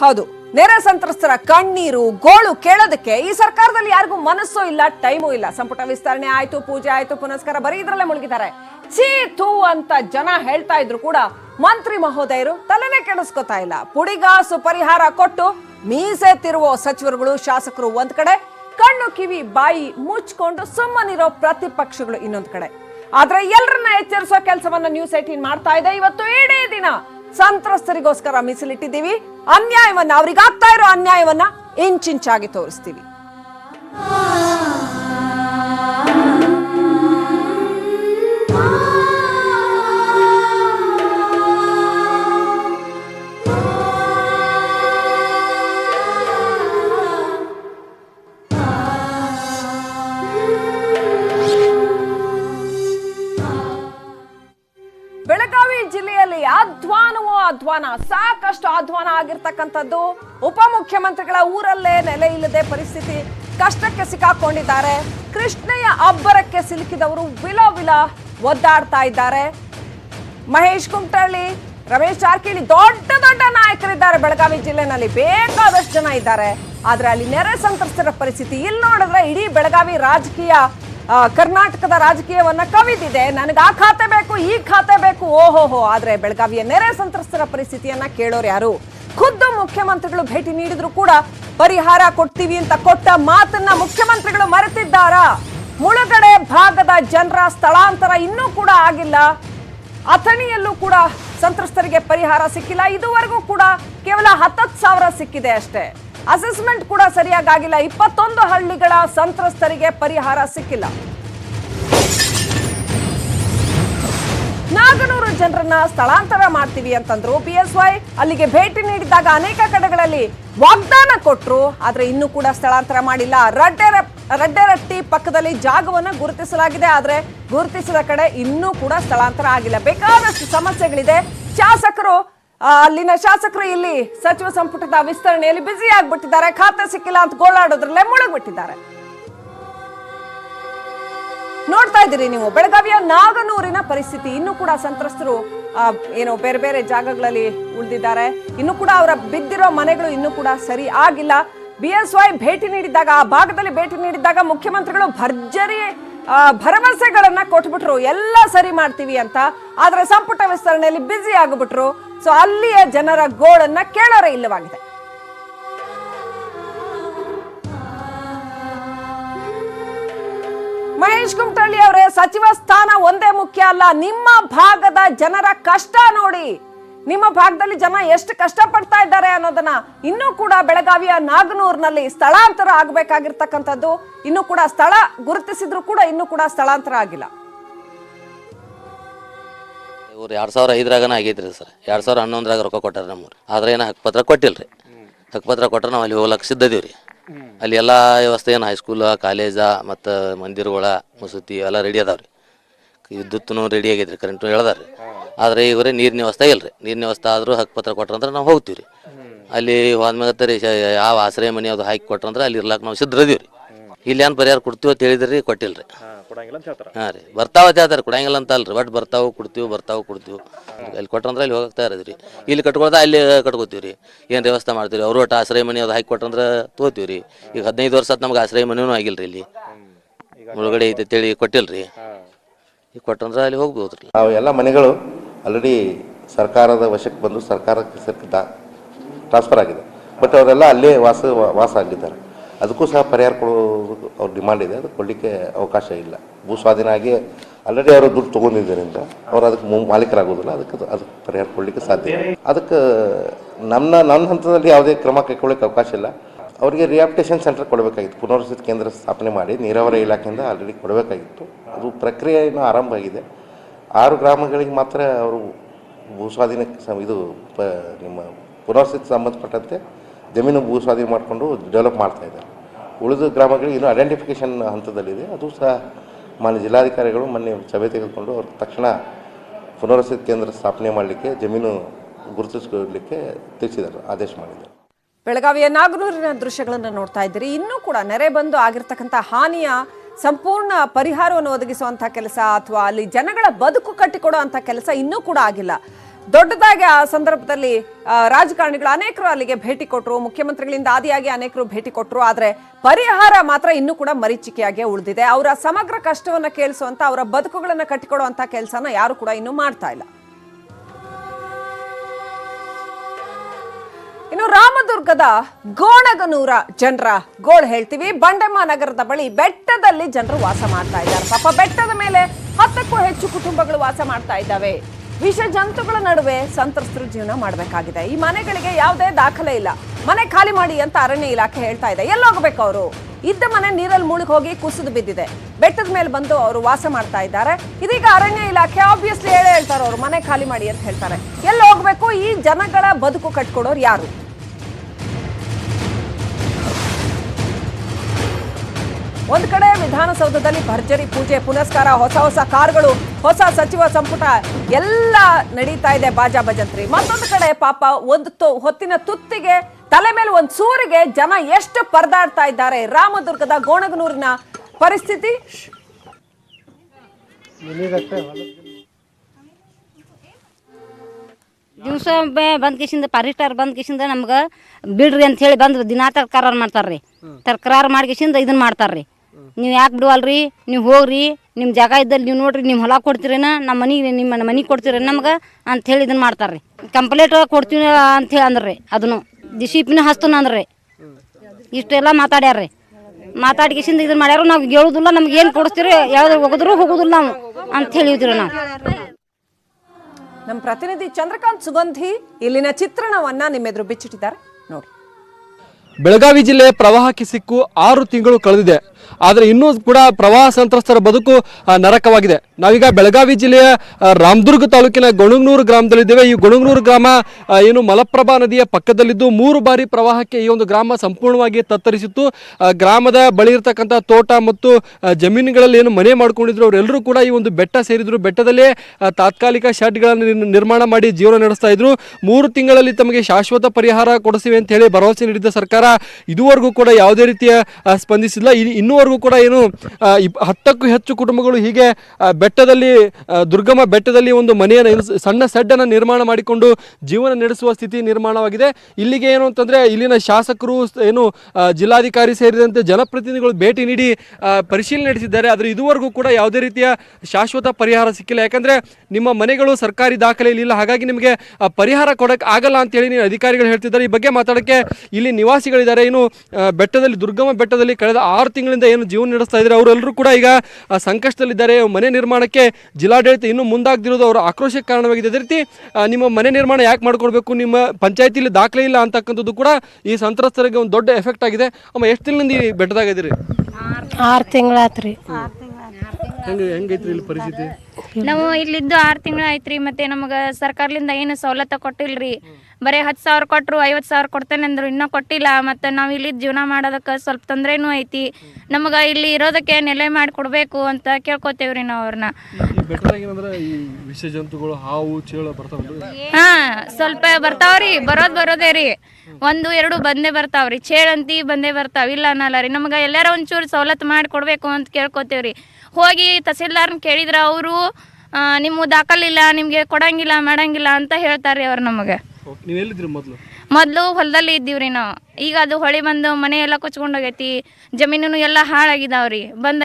ಹೌದು, ನೆರೆ ಸಂತ್ರಸ್ತರ ಕಣ್ಣೀರು, ಗೋಳು ಕೇಳೋದಕ್ಕೆ ಈ ಸರ್ಕಾರದಲ್ಲಿ ಯಾರಿಗೂ ಮನಸ್ಸು ಇಲ್ಲ, ಟೈಮು ಇಲ್ಲ. ಸಂಪುಟ ವಿಸ್ತರಣೆ ಆಯ್ತು, ಪೂಜೆ ಆಯ್ತು, ಪುನಸ್ಕಾರ ಬರೀ ಇದ್ರಲ್ಲೇ ಮುಳುಗಿದ್ದಾರೆ. ಛೀ ಥೂ ಅಂತ ಜನ ಹೇಳ್ತಾ ಇದ್ರು ಕೂಡ ಮಂತ್ರಿ ಮಹೋದಯರು ತಲೆನೇ ಕೆಡಿಸ್ಕೊತಾ ಇಲ್ಲ. ಪುಡಿಗಾಸು ಪರಿಹಾರ ಕೊಟ್ಟು ಮೀಸೆ ತಿರುವೋ ಸಚಿವರುಗಳು, ಶಾಸಕರು ಒಂದ್ ಕಡೆ, ಕಣ್ಣು ಕಿವಿ, ಬಾಯಿ ಮುಚ್ಕೊಂಡು ಸುಮ್ಮನಿರೋ ಪ್ರತಿಪಕ್ಷಗಳು ಇನ್ನೊಂದ್ ಕಡೆ. ಆದ್ರೆ ಎಲ್ಲರನ್ನ ಎಚ್ಚರಿಸೋ ಕೆಲಸವನ್ನ ನ್ಯೂಸ್ ಏಟೀನ್ ಮಾಡ್ತಾ ಇದೆ. ಇವತ್ತು ಇಡೀ ದಿನ ಸಂತ್ರಸ್ತರಿಗೋಸ್ಕರ ಮೀಸಲಿಟ್ಟಿದ್ದೀವಿ. ಅನ್ಯಾಯವನ್ನ ಅವರಿಗಾಗ್ತಾ ಇರೋ ಅನ್ಯಾಯವನ್ನ ಇಂಚಿಂಚಾಗಿ ತೋರಿಸ್ತೀವಿ. ಅಧ್ವಾನ, ಸಾಕಷ್ಟು ಅಧ್ವಾನ ಆಗಿರ್ತಕ್ಕಂಥದ್ದು. ಉಪಮುಖ್ಯಮಂತ್ರಿಗಳ ಊರಲ್ಲೇ ನೆಲೆ ಇಲ್ಲದೆ ಪರಿಸ್ಥಿತಿ ಕಷ್ಟಕ್ಕೆ ಸಿಕ್ಕಾಕೊಂಡಿದ್ದಾರೆ. ಕೃಷ್ಣಯ್ಯ ಅಬ್ಬರಕ್ಕೆ ಸಿಲುಕಿದವರು ವಿಲ ವಿಲ ಒದ್ದಾಡ್ತಾ ಇದ್ದಾರೆ. ಮಹೇಶ್ ಕುಮಟಳ್ಳಿ ರಮೇಶ್ ಜಾರಕಿಹೊಳಿ ದೊಡ್ಡ ದೊಡ್ಡ ನಾಯಕರಿದ್ದಾರೆ. ಬೆಳಗಾವಿ ಜಿಲ್ಲೆನಲ್ಲಿ ಬೇಕಾದಷ್ಟು ಜನ ಇದ್ದಾರೆ. ಆದ್ರೆ ಅಲ್ಲಿ ನೆರೆ ಸಂತ್ರಸ್ತರ ಪರಿಸ್ಥಿತಿ, ಇಲ್ಲಿ ನೋಡಿದ್ರೆ ಇಡೀ ಬೆಳಗಾವಿ ರಾಜಕೀಯ ಕರ್ನಾಟಕದ ರಾಜಕೀಯವನ್ನ ಕವಿದಿದೆ. ನನಗೆ ಆ ಖಾತೆ ಬೇಕು, ಈ ಖಾತೆ ಬೇಕು ಓಹೋಹೋ ಆದ್ರೆ ಬೆಳಗಾವಿಯ ನೆರೆ ಸಂತ್ರಸ್ತರ ಪರಿಸ್ಥಿತಿಯನ್ನ ಕೇಳೋರು ಯಾರು? ಖುದ್ದು ಮುಖ್ಯಮಂತ್ರಿಗಳು ಭೇಟಿ ನೀಡಿದ್ರು ಕೂಡ ಪರಿಹಾರ ಕೊಡ್ತೀವಿ ಅಂತ ಕೊಟ್ಟ ಮಾತನ್ನ ಮುಖ್ಯಮಂತ್ರಿಗಳು ಮರೆತಿದ್ದಾರಾ? ಮುಳುಗಡೆ ಭಾಗದ ಜನರ ಸ್ಥಳಾಂತರ ಇನ್ನೂ ಕೂಡ ಆಗಿಲ್ಲ. ಅಥಣಿಯಲ್ಲೂ ಕೂಡ ಸಂತ್ರಸ್ತರಿಗೆ ಪರಿಹಾರ ಸಿಕ್ಕಿಲ್ಲ. ಇದುವರೆಗೂ ಕೂಡ ಕೇವಲ ಹತ್ತತ್ತು ಸಾವಿರ ಸಿಕ್ಕಿದೆ ಅಷ್ಟೇ. ಅಸೆಸ್ಮೆಂಟ್ ಕೂಡ ಸರಿಯಾಗಿ ಆಗಿಲ್ಲ ಇಪ್ಪತ್ತೊಂದು ಹಳ್ಳಿಗಳ ಸಂತ್ರಸ್ತರಿಗೆ ಪರಿಹಾರ ಸಿಕ್ಕಿಲ್ಲ. ನಾಗನೂರು ಜನರನ್ನ ಸ್ಥಳಾಂತರ ಮಾಡ್ತೀವಿ ಅಂತಂದ್ರು ಪಿ ಎಸ್ ವೈ ಅಲ್ಲಿಗೆ ಭೇಟಿ ನೀಡಿದಾಗ ಅನೇಕ ಕಡೆಗಳಲ್ಲಿ ವಾಗ್ದಾನ ಕೊಟ್ಟರು ಆದ್ರೆ ಇನ್ನೂ ಕೂಡ ಸ್ಥಳಾಂತರ ಮಾಡಿಲ್ಲ. ರಡ್ಡೆರ ರಟ್ಟಿ ಪಕ್ಕದಲ್ಲಿ ಜಾಗವನ್ನು ಗುರುತಿಸಲಾಗಿದೆ, ಆದರೆ ಗುರುತಿಸಿದ ಕಡೆ ಇನ್ನೂ ಕೂಡ ಸ್ಥಳಾಂತರ ಆಗಿಲ್ಲ. ಬೇಕಾದಷ್ಟು ಸಮಸ್ಯೆಗಳಿದೆ. ಶಾಸಕರು ಅಲ್ಲಿನ ಶಾಸಕರು ಇಲ್ಲಿ ಸಚಿವ ಸಂಪುಟದ ವಿಸ್ತರಣೆಯಲ್ಲಿ ಬ್ಯುಸಿ ಆಗಿಬಿಟ್ಟಿದ್ದಾರೆ. ಖಾತೆ ಸಿಕ್ಕಿಲ್ಲ ಅಂತ ಗೋಳಾಡೋದ್ರಲ್ಲೇ ಮುಳುಗ್ಬಿಟ್ಟಿದ್ದಾರೆ. ನೋಡ್ತಾ ಇದ್ದೀರಿ ನೀವು, ಬೆಳಗಾವಿಯ ನಾಗನೂರಿನ ಪರಿಸ್ಥಿತಿ. ಇನ್ನೂ ಕೂಡ ಸಂತ್ರಸ್ತರು ಏನು ಬೇರೆ ಬೇರೆ ಜಾಗಗಳಲ್ಲಿ ಉಳಿದಿದ್ದಾರೆ. ಇನ್ನು ಕೂಡ ಅವರ ಬಿದ್ದಿರೋ ಮನೆಗಳು ಇನ್ನೂ ಕೂಡ ಸರಿ ಆಗಿಲ್ಲ. ಬಿ ಎಸ್ ವೈ ಭೇಟಿ ನೀಡಿದ್ದಾಗ, ಆ ಭಾಗದಲ್ಲಿ ಭೇಟಿ ನೀಡಿದ್ದಾಗ ಮುಖ್ಯಮಂತ್ರಿಗಳು ಭರ್ಜರಿ ಭರವಸೆಗಳನ್ನ ಕೊಟ್ಬಿಟ್ರು. ಎಲ್ಲ ಸರಿ ಮಾಡ್ತೀವಿ ಅಂತ. ಆದ್ರೆ ಸಂಪುಟ ವಿಸ್ತರಣೆಯಲ್ಲಿ ಬ್ಯುಸಿ ಆಗಿಬಿಟ್ರು. ಸೊ ಅಲ್ಲಿಯ ಜನರ ಗೋಳನ್ನ ಕೇಳೋರೇ ಇಲ್ಲವಾಗಿದೆ. ಮಹೇಶ್ ಕುಮಟಳ್ಳಿ ಅವರೇ ಸಚಿವ ಸ್ಥಾನ ಒಂದೇ ಮುಖ್ಯ ಅಲ್ಲ. ನಿಮ್ಮ ಭಾಗದ ಜನರ ಕಷ್ಟ ನೋಡಿ. ನಿಮ್ಮ ಭಾಗದಲ್ಲಿ ಜನ ಎಷ್ಟು ಕಷ್ಟ ಪಡ್ತಾ ಇದ್ದಾರೆ ಅನ್ನೋದನ್ನ ಇನ್ನೂ ಕೂಡ ಬೆಳಗಾವಿಯ ನಾಗನೂರ್ನಲ್ಲಿ ಸ್ಥಳಾಂತರ ಆಗಬೇಕಾಗಿರ್ತಕ್ಕಂಥದ್ದು. ಇನ್ನೂ ಕೂಡ ಸ್ಥಳ ಗುರುತಿಸಿದ್ರು ಕೂಡ ಇನ್ನೂ ಕೂಡ ಸ್ಥಳಾಂತರ ಆಗಿಲ್ಲ. ಇವ್ರು ಎರಡ್ ಸಾವಿರ ಐದರಾಗನ ಆಗೈತ್ರಿ ಸರ್. ಎರಡು ಸಾವಿರ ಹನ್ನೊಂದರಾಗ ರೊಕ್ಕ ಕೊಟ್ಟಾರ ನಮ್ಗೆ ಆದ್ರೆ ಏನು ಹಕ್ಕುಪತ್ರ ಕೊಟ್ಟಿಲ್ಲ ರೀ ಹಕ್ಕುಪತ್ರ ಕೊಟ್ಟರೆ ನಾವು ಅಲ್ಲಿ ಹೋಗ್ಲಕ್ಕೆ ಸಿದ್ಧದೀವಿ ರೀ ಅಲ್ಲಿ ಎಲ್ಲ ವ್ಯವಸ್ಥೆ ಏನು ಹೈಸ್ಕೂಲ್ ಕಾಲೇಜ ಮತ್ತು ಮಂದಿರಗಳ ಮಸೂತಿ ಎಲ್ಲ ರೆಡಿ ಅದಾವ್ರಿ. ರೀ ವಿದ್ಯುತ್ನು ರೆಡಿ ಆಗೈತೆ ರೀ ಕರೆಂಟು ಹೇಳ್ದಾರ ರೀ ಆದರೆ ಇವರೇ ನೀರಿನ ವ್ಯವಸ್ಥೆ ಇಲ್ರಿ. ನೀರಿನ ವ್ಯವಸ್ಥೆ ಆದರೂ ಹಕ್ಕುಪತ್ರ ಕೊಟ್ರಂದ್ರೆ ನಾವು ಹೋಗ್ತೀವಿ ರೀ ಅಲ್ಲಿ ಹೋದ್ಮೇಲೆ ರೀ ಯಾವ ಆಶ್ರಯ ಮನೆ ಅದು ಹಾಕಿ ಕೊಟ್ರಂದ್ರೆ ಅಲ್ಲಿ ಇರ್ಲಾಕ ನಾವು ಸಿದ್ಧರದೀವಿ ರೀ ಇಲ್ಲಿ ಏನು ಪರಿಹಾರ ಕೊಡ್ತೀವಿ ಅಂತ ಹೇಳಿದ್ರಿ ಕೊಟ್ಟಿಲ್ಲ ರೀ ಹಾಂ ರೀ ಬರ್ತಾವ ಹೇಳ್ತಾರೆ ಕೊಡಂಗಿಲ್ಲ ಅಂತ ಅಲ್ರಿ. ಬಟ್ ಬರ್ತಾವು ಕೊಡ್ತೀವಿ ಬರ್ತಾವು ಕೊಡ್ತೀವಿ. ಅಲ್ಲಿ ಕೊಟ್ರಂದ್ರೆ ಅಲ್ಲಿ ಹೋಗ್ತಾ ಇರೋದ್ರಿ ಇಲ್ಲಿ ಕಟ್ಕೊಳ್ತಾ ಅಲ್ಲಿ ಕಟ್ಕೋತೀವಿ ರೀ ಏನು ವ್ಯವಸ್ಥೆ ಮಾಡ್ತೀವಿ ಅವ್ರ ಒಟ್ಟು ಆಶ್ರಯ ಮನೆ ಅದು ಹಾಕಿ ಕೊಟ್ರಂದ್ರೆ ತೋತೀವಿ ರೀ ಈಗ ಹದಿನೈದು ವರ್ಷ ನಮ್ಗೆ ಆಶ್ರಯ ಮನೆಯೂ ಆಗಿಲ್ಲ ರೀ ಇಲ್ಲಿ ಮುಳುಗಡೆ ಐತೆ ಅಂತೇಳಿ ಕೊಟ್ಟಿಲ್ಲ ರೀ ಈಗ ಕೊಟ್ಟಂದ್ರೆ ಅಲ್ಲಿ ಹೋಗ್ಬೋದು ರೀ ನಾವು ಎಲ್ಲ ಮನೆಗಳು ಆಲ್ರೆಡಿ ಸರ್ಕಾರದ ವಶಕ್ಕೆ ಬಂದು ಸರ್ಕಾರಕ್ಕೆ ಸರ್ಕ ಟ್ರಾನ್ಸ್ಫರ್ ಆಗಿದೆ. ಬಟ್ ಅವರೆಲ್ಲ ಅಲ್ಲೇ ವಾಸ ವಾಸ ಆಗಿದ್ದಾರೆ. ಅದಕ್ಕೂ ಸಹ ಪರಿಹಾರ ಕೊಡೋದು ಅವ್ರ ಡಿಮಾಂಡ್ ಇದೆ. ಅದು ಕೊಡಲಿಕ್ಕೆ ಅವಕಾಶ ಇಲ್ಲ. ಭೂ ಸ್ವಾಧೀನ ಆಗಿ ಆಲ್ರೆಡಿ ಅವರು ದುಡ್ಡು ತೊಗೊಂಡಿದ್ದರಿಂದ ಅವ್ರು ಅದಕ್ಕೆ ಮಾಲೀಕರಾಗೋದಿಲ್ಲ ಅದಕ್ಕೆ ಅದು- ಪರಿಹಾರ ಕೊಡಲಿಕ್ಕೆ ಸಾಧ್ಯ ಅದಕ್ಕೆ ನನ್ನ ನನ್ನ ಹಂತದಲ್ಲಿ ಯಾವುದೇ ಕ್ರಮ ಕೈಗೊಳ್ಳಕ್ಕೆ ಅವಕಾಶ ಇಲ್ಲ. ಅವರಿಗೆ ರಿಯಾಪ್ಟೇಷನ್ ಸೆಂಟರ್ ಕೊಡಬೇಕಾಗಿತ್ತು. ಪುನರ್ವಸತಿ ಕೇಂದ್ರ ಸ್ಥಾಪನೆ ಮಾಡಿ ನೀರಾವರಿ ಇಲಾಖೆಯಿಂದ ಆಲ್ರೆಡಿ ಕೊಡಬೇಕಾಗಿತ್ತು. ಅದು ಪ್ರಕ್ರಿಯೆ ಇನ್ನೂ ಆರಂಭ ಆಗಿದೆ. ಆರು ಗ್ರಾಮಗಳಿಗೆ ಮಾತ್ರ ಅವರು ಭೂಸ್ವಾಧೀನ ಇದು ನಿಮ್ಮ ಪುನರ್ವಸತಿ ಸಂಬಂಧಪಟ್ಟಂತೆ ಜಮೀನು ಭೂಸ್ವಾಧೀನ ಮಾಡಿಕೊಂಡು ಡೆವಲಪ್ ಮಾಡ್ತಾ ಇದ್ದಾರೆ. ಉಳಿದ ಗ್ರಾಮಗಳಿಗೆ ಇನ್ನೂ ಐಡೆಂಟಿಫಿಕೇಷನ್ ಹಂತದಲ್ಲಿದೆ. ಅದು ಸಹ ಮಾನ್ಯ ಜಿಲ್ಲಾಧಿಕಾರಿಗಳು ಮೊನ್ನೆ ಸಭೆ ತೆಗೆದುಕೊಂಡು ಅವ್ರ ತಕ್ಷಣ ಪುನರ್ವಸತಿ ಕೇಂದ್ರ ಸ್ಥಾಪನೆ ಮಾಡಲಿಕ್ಕೆ ಜಮೀನು ಗುರುತಿಸಿಕೊಳ್ಳಲಿಕ್ಕೆ ತಿಳಿಸಿದರು, ಆದೇಶ ಮಾಡಿದ್ದಾರೆ ಬೆಳಗಾವಿಯ ನಾಗನೂರಿನ ದೃಶ್ಯಗಳನ್ನು ನೋಡ್ತಾ ಇದ್ದೀರಿ. ಇನ್ನೂ ಕೂಡ ನೆರೆ ಬಂದು ಆಗಿರ್ತಕ್ಕಂಥ ಹಾನಿಯ ಸಂಪೂರ್ಣ ಪರಿಹಾರವನ್ನು ಒದಗಿಸುವಂತಹ ಕೆಲಸ ಅಥವಾ ಅಲ್ಲಿ ಜನಗಳ ಬದುಕು ಕಟ್ಟಿಕೊಡುವಂತಹ ಕೆಲಸ ಇನ್ನೂ ಕೂಡ ಆಗಿಲ್ಲ. ದೊಡ್ಡದಾಗಿ ಆ ಸಂದರ್ಭದಲ್ಲಿ ರಾಜಕಾರಣಿಗಳು ಅನೇಕರು ಅಲ್ಲಿಗೆ ಭೇಟಿ ಕೊಟ್ಟರು ಮುಖ್ಯಮಂತ್ರಿಗಳಿಂದ ಆದಿಯಾಗಿ ಅನೇಕರು ಭೇಟಿ ಕೊಟ್ಟರು ಆದರೆ ಪರಿಹಾರ ಮಾತ್ರ ಇನ್ನೂ ಕೂಡ ಮರೀಚಿಕೆಯಾಗಿ ಉಳಿದಿದೆ. ಅವರ ಸಮಗ್ರ ಕಷ್ಟವನ್ನ ಕೇಳಿಸುವಂತ ಅವರ ಬದುಕುಗಳನ್ನು ಕಟ್ಟಿಕೊಡುವಂಥ ಕೆಲಸನ ಯಾರು ಕೂಡ ಇನ್ನೂ ಮಾಡ್ತಾ ಇಲ್ಲ. ಇನ್ನು ರಾಮದುರ್ಗದ ಗೋಣಗನೂರ ಜನರ ಗೋಳ್ ಹೇಳ್ತೀವಿ. ಬಂಡೆಮ್ಮ ನಗರದ ಬಳಿ ಬೆಟ್ಟದಲ್ಲಿ ಜನರು ವಾಸ ಮಾಡ್ತಾ ಇದ್ದಾರೆ. ಪಾಪ ಬೆಟ್ಟದ ಮೇಲೆ ಹತ್ತಕ್ಕೂ ಹೆಚ್ಚು ಕುಟುಂಬಗಳು ವಾಸ ಮಾಡ್ತಾ ಇದ್ದಾವೆ. ವಿಷ ಜಂತುಗಳ ನಡುವೆ ಸಂತ್ರಸ್ತರು ಜೀವನ ಮಾಡಬೇಕಾಗಿದೆ. ಈ ಮನೆಗಳಿಗೆ ಯಾವುದೇ ದಾಖಲೆ ಇಲ್ಲ. ಮನೆ ಖಾಲಿ ಮಾಡಿ ಅಂತ ಅರಣ್ಯ ಇಲಾಖೆ ಹೇಳ್ತಾ ಇದೆ. ಎಲ್ಲೋಗ್ಬೇಕು ಅವರು. ಇದ್ದ ಮನೆ ನೀರಲ್ಲಿ ಮುಳುಗಿ ಹೋಗಿ ಕುಸಿದು ಬಿದ್ದಿದೆ. ಬೆಟ್ಟದ ಮೇಲೆ ಬಂದು ಅವರು ವಾಸ ಮಾಡ್ತಾ ಇದ್ದಾರೆ. ಇದೀಗ ಅರಣ್ಯ ಇಲಾಖೆ ಆಬ್ವಿಯಸ್ಲಿ ಹೇಳೇ ಹೇಳ್ತಾರೆ ಅವರು, ಮನೆ ಖಾಲಿ ಮಾಡಿ ಅಂತ ಹೇಳ್ತಾರೆ. ಎಲ್ಲಿ ಹೋಗ್ಬೇಕು ಈ ಜನಗಳ ಬದುಕು ಕಟ್ಕೊಡೋರು ಯಾರು? ಒಂದ್ ಕಡೆ ವಿಧಾನಸೌಧದಲ್ಲಿ ಭರ್ಜರಿ ಪೂಜೆ ಪುನಸ್ಕಾರ ಹೊಸ ಹೊಸ ಕಾರ್ಗಳು ಹೊಸ ಸಚಿವ ಸಂಪುಟ ಎಲ್ಲ ನಡೀತಾ ಇದೆ ಬಾಜಾ ಭಜಂತ್ರಿ. ಮತ್ತೊಂದು ಕಡೆ ಪಾಪ ಒಂದು ಹೊತ್ತಿನ ತುತ್ತಿಗೆ ತಲೆ ಮೇಲೆ ಒಂದು ಸೂರಿಗೆ ಜನ ಎಷ್ಟು ಪರದಾಡ್ತಾ ಇದ್ದಾರೆ. ರಾಮದುರ್ಗದ ಗೋಣಗನೂರಿನ ಪರಿಸ್ಥಿತಿ? ದಿವಸ ಬಂದ್ ಕಿಶಿಂದ ಫಾರೆಸ್ಟರ್ ಬಂದ್ ಕಿಶಿಂದ ನಮ್ಗೆ ಬಿಡ್ರಿ ಅಂತ ಹೇಳಿ ಬಂದು ದಿನಾ ತರ್ಕಾರ ಮಾಡ್ತಾರ್ರಿ. ತರ್ಕಾರ ಮಾಡಿ ಕಿಶಿಂದ ಇದನ್ನ ಮಾಡ್ತಾರ್ರಿ. ನೀವು ಯಾಕೆ ಬಿಡುವಲ್ರಿ? ನೀವು ಹೋಗ್ರಿ ನಿಮ್ಮ ಜಾಗ ಇದ್ದಲ್ಲಿ ನೀವು ನೋಡ್ರಿ ನಿಮ್ಮ ಹೊಲ ಕೊಡ್ತೀರೇನ ನಮ್ಮ ಮನೆಗೆ ನಿಮ್ಮ ಮನೆಗೆ ಕೊಡ್ತೀರ ನಮ್ಗೆ ಅಂತ ಹೇಳಿ ಇದನ್ನ ಮಾಡ್ತಾರ್ರಿ. ಕಂಪ್ಲೇಂಟ್ ಕೊಡ್ತೀವಿ ಅಂತ ಅಂದ್ರೆ ರೀ ಅದನ್ನು. ಡಿಸಿಪ್ಲಿನ್ ಹಸ್ತನ ರೀ ಇಷ್ಟೆಲ್ಲ ಮಾತಾಡ್ಯಾರ್ರಿ. ಮಾತಾಡಿ ಕಿಶಿಂದ ಇದನ್ನ ಮಾಡ್ಯಾರ ನಾವು ಹೇಳುದಿಲ್ಲ ನಮ್ಗೆ ಏನು ಕೊಡಿಸ್ತೀರಿ ಯಾವ್ದು ಹೋಗಿದ್ರು ಹೋಗೋದಿಲ್ಲ ನಾವು ಅಂತ ಹೇಳಿದ್ರು ನಾವು. ನಮ್ಮ ಪ್ರತಿನಿಧಿ ಚಂದ್ರಕಾಂತ್ ಸುಗಂಧಿ ಇಲ್ಲಿನ ಚಿತ್ರಣವನ್ನ ನಿಮ್ಮೆದುರು ಬಿಚ್ಚಿಟ್ಟಿದ್ದಾರೆ. ನೋಡಿ. ಬೆಳಗಾವಿ ಜಿಲ್ಲೆ ಪ್ರವಾಹಕ್ಕೆ ಸಿಕ್ಕು ಆರು ತಿಂಗಳು ಕಳೆದಿದೆ. ಆದರೆ ಇನ್ನೂ ಕೂಡ ಪ್ರವಾಹ ಸಂತ್ರಸ್ತರ ಬದುಕು ನರಕವಾಗಿದೆ. ನಾವೀಗ ಬೆಳಗಾವಿ ಜಿಲ್ಲೆಯ ರಾಮದುರ್ಗ ತಾಲೂಕಿನ ಗೊಣಗ್ನೂರು ಗ್ರಾಮದಲ್ಲಿದ್ದೇವೆ. ಈ ಗೊಣಗ್ನೂರು ಗ್ರಾಮ ಏನು ಮಲಪ್ರಭಾ ನದಿಯ ಪಕ್ಕದಲ್ಲಿದ್ದು ಮೂರು ಬಾರಿ ಪ್ರವಾಹಕ್ಕೆ ಈ ಒಂದು ಗ್ರಾಮ ಸಂಪೂರ್ಣವಾಗಿ ತತ್ತರಿಸಿತ್ತು. ಗ್ರಾಮದ ಬಳಿ ಇರತಕ್ಕಂಥ ತೋಟ ಮತ್ತು ಜಮೀನುಗಳಲ್ಲಿ ಏನು ಮನೆ ಮಾಡ್ಕೊಂಡಿದ್ರು ಅವರೆಲ್ಲರೂ ಕೂಡ ಈ ಒಂದು ಬೆಟ್ಟ ಸೇರಿದ್ರು. ಬೆಟ್ಟದಲ್ಲೇ ತಾತ್ಕಾಲಿಕ ಶೆಡ್ಗಳನ್ನು ನಿರ್- ನಿರ್ಮಾಣ ಮಾಡಿ ಜೀವನ ನಡೆಸ್ತಾ ಇದ್ರು. ಮೂರು ತಿಂಗಳಲ್ಲಿ ತಮಗೆ ಶಾಶ್ವತ ಪರಿಹಾರ ಕೊಡಿಸಿವೆ ಅಂತ ಹೇಳಿ ಭರವಸೆ ನೀಡಿದ್ದ ಸರ್ಕಾರ ಇದುವರೆಗೂ ಕೂಡ ಯಾವುದೇ ರೀತಿಯ ಸ್ಪಂದಿಸಿಲ್ಲ. ಇ- ಇನ್ನೂವರೆಗೂ ಕೂಡ ಏನು ಹತ್ತಕ್ಕೂ ಹೆಚ್ಚು ಕುಟುಂಬಗಳು ಹೀಗೆ ಬೆಟ್ಟದಲ್ಲಿ ದುರ್ಗಮ ಬೆಟ್ಟದಲ್ಲಿ ಒಂದು ಮನೆಯನ್ನು ಸಣ್ಣ ಸೆಡ್ಡನ್ನು ನಿರ್ಮಾಣ ಮಾಡಿಕೊಂಡು ಜೀವನ ನಡೆಸುವ ಸ್ಥಿತಿ ನಿರ್ಮಾಣವಾಗಿದೆ. ಇಲ್ಲಿಗೆ ಏನು ಅಂತಂದ್ರೆ, ಇಲ್ಲಿನ ಶಾಸಕರು ಏನು ಜಿಲ್ಲಾಧಿಕಾರಿ ಸೇರಿದಂತೆ ಜನಪ್ರತಿನಿಧಿಗಳು ಭೇಟಿ ನೀಡಿ ಪರಿಶೀಲನೆ ನಡೆಸಿದ್ದಾರೆ. ಆದರೆ ಇದುವರೆಗೂ ಕೂಡ ಯಾವುದೇ ರೀತಿಯ ಶಾಶ್ವತ ಪರಿಹಾರ ಸಿಕ್ಕಿಲ್ಲ. ಯಾಕಂದ್ರೆ ನಿಮ್ಮ ಮನೆಗಳು ಸರ್ಕಾರಿ ದಾಖಲೆ ಇಲ್ಲ. ಹಾಗಾಗಿ ನಿಮಗೆ ಪರಿಹಾರ ಕೊಡಕ್ಕೆ ಆಗಲ್ಲ ಅಂತ ಹೇಳಿ ನೀವು ಅಧಿಕಾರಿಗಳು ಹೇಳ್ತಿದ್ದಾರೆ. ಈ ಬಗ್ಗೆ ಮಾತಾಡಕ್ಕೆ ಇಲ್ಲಿ ನಿವಾಸಿಗಳಿದ್ದಾರೆ. ಇನ್ನು ಬೆಟ್ಟದಲ್ಲಿ ದುರ್ಗಮ ಬೆಟ್ಟದಲ್ಲಿ ಕಳೆದ ಆರು ತಿಂಗಳಿಂದ ಏನು ಜೀವನ ನಡೆಸ್ತಾ ಇದ್ದಾರೆ ಅವರೆಲ್ಲರೂ ಕೂಡ ಈಗ ಸಂಕಷ್ಟದಲ್ಲಿದ್ದಾರೆ. ಮನೆ ನಿರ್ಮಾಣಕ್ಕೆ ಜಿಲ್ಲಾಡಳಿತ ಇನ್ನೂ ಮುಂದಾಗದಿರೋದು ಅವರ ಆಕ್ರೋಶಕ್ಕೆ ಕಾರಣವಾಗಿದೆ. ಅದೇ ರೀತಿ ನಿಮ್ಮ ಮನೆ ನಿರ್ಮಾಣ ಯಾಕೆ ಮಾಡ್ಕೊಡ್ಬೇಕು? ನಿಮ್ಮ ಪಂಚಾಯತಿಲಿ ದಾಖಲೆ ಇಲ್ಲ ಅಂತಕ್ಕಂಥದ್ದು ಕೂಡ ಈ ಸಂತ್ರಸ್ತರಿಗೆ ಒಂದು ದೊಡ್ಡ ಎಫೆಕ್ಟ್ ಆಗಿದೆ. ಅಮ್ಮ ಎಷ್ಟು ತಿಂಗಳಿಂದ ಈ ಬೆಟ್ಟದಾಗಿದ್ದೀರಿ ಆರು ತಿಂಗಳಾತ್ರಿ. ಹೆಂಗೆ ಹೆಂಗೈತ್ರಿ ಇಲ್ಲಿ ಪರಿಸ್ಥಿತಿ? ನಾವು ಇಲ್ಲಿದ್ದು ಆರು ತಿಂಗಳು ಆಯ್ತ್ರಿ ಮತ್ತೆ ನಮಗೆ ಸರ್ಕಾರದಿಂದ ಏನು ಸವಲತ್ತು ಕೊಟ್ಟಿಲ್ರಿ. ಬರೀ ಹತ್ತು ಸಾವಿರ ಕೊಟ್ಟರು ಐವತ್ತು ಸಾವಿರ ಕೊಡ್ತೇನೆ ಅಂದರು ಇನ್ನೂ ಕೊಟ್ಟಿಲ್ಲ. ಮತ್ತು ನಾವು ಇಲ್ಲಿ ಜೀವನ ಮಾಡೋದಕ್ಕೆ ಸ್ವಲ್ಪ ತೊಂದರೆನೂ ಐತಿ. ನಮಗೆ ಇಲ್ಲಿ ಇರೋದಕ್ಕೆ ನೆಲೆ ಮಾಡಿ ಕೊಡಬೇಕು ಅಂತ ಕೇಳ್ಕೊತೇವ್ರಿ ನಾವು ಅವ್ರನ್ನ ಹಾ ಸ್ವಲ್ಪ ಬರ್ತಾವ್ರಿ. ಬರೋದು ಬರೋದೇ ರೀ. ಒಂದು ಎರಡು ಬಂದೇ ಬರ್ತಾವ್ರಿ. ಚೇಳಂತಿ ಬಂದೇ ಬರ್ತಾವ. ಇಲ್ಲ ಅನ್ನಲ್ಲ ರೀ. ನಮ್ಗೆ ಎಲ್ಲಾರ ಒಂಚೂರು ಸವಲತ್ತು ಮಾಡಿ ಕೊಡ್ಬೇಕು ಅಂತ ಕೇಳ್ಕೊತೇವ್ರಿ. ಹೋಗಿ ತಹಸೀಲ್ದಾರ್ನ ಕೇಳಿದ್ರೆ ಅವರು ನಿಮ್ಮ ದಾಖಲಿಲ್ಲ ನಿಮಗೆ ಕೊಡಂಗಿಲ್ಲ ಮಾಡಂಗಿಲ್ಲ ಅಂತ ಹೇಳ್ತಾರೆ ಅವ್ರು ನಮಗೆ. ಎಲ್ಲಿದ್ರಿ ಮೊದಲು? ಮೊದಲು ಹೊಲದಲ್ಲಿ ಇದ್ದೀವ್ರಿ ನಾವು. ಈಗ ಅದು ಹೊಳಿ ಬಂದು ಮನೆ ಎಲ್ಲ ಕೊಚ್ಕೊಂಡೋಗೈತಿ ಜಮೀನು ಎಲ್ಲ ಹಾಳಾಗಿದಾವ್ರಿ. ಬಂದ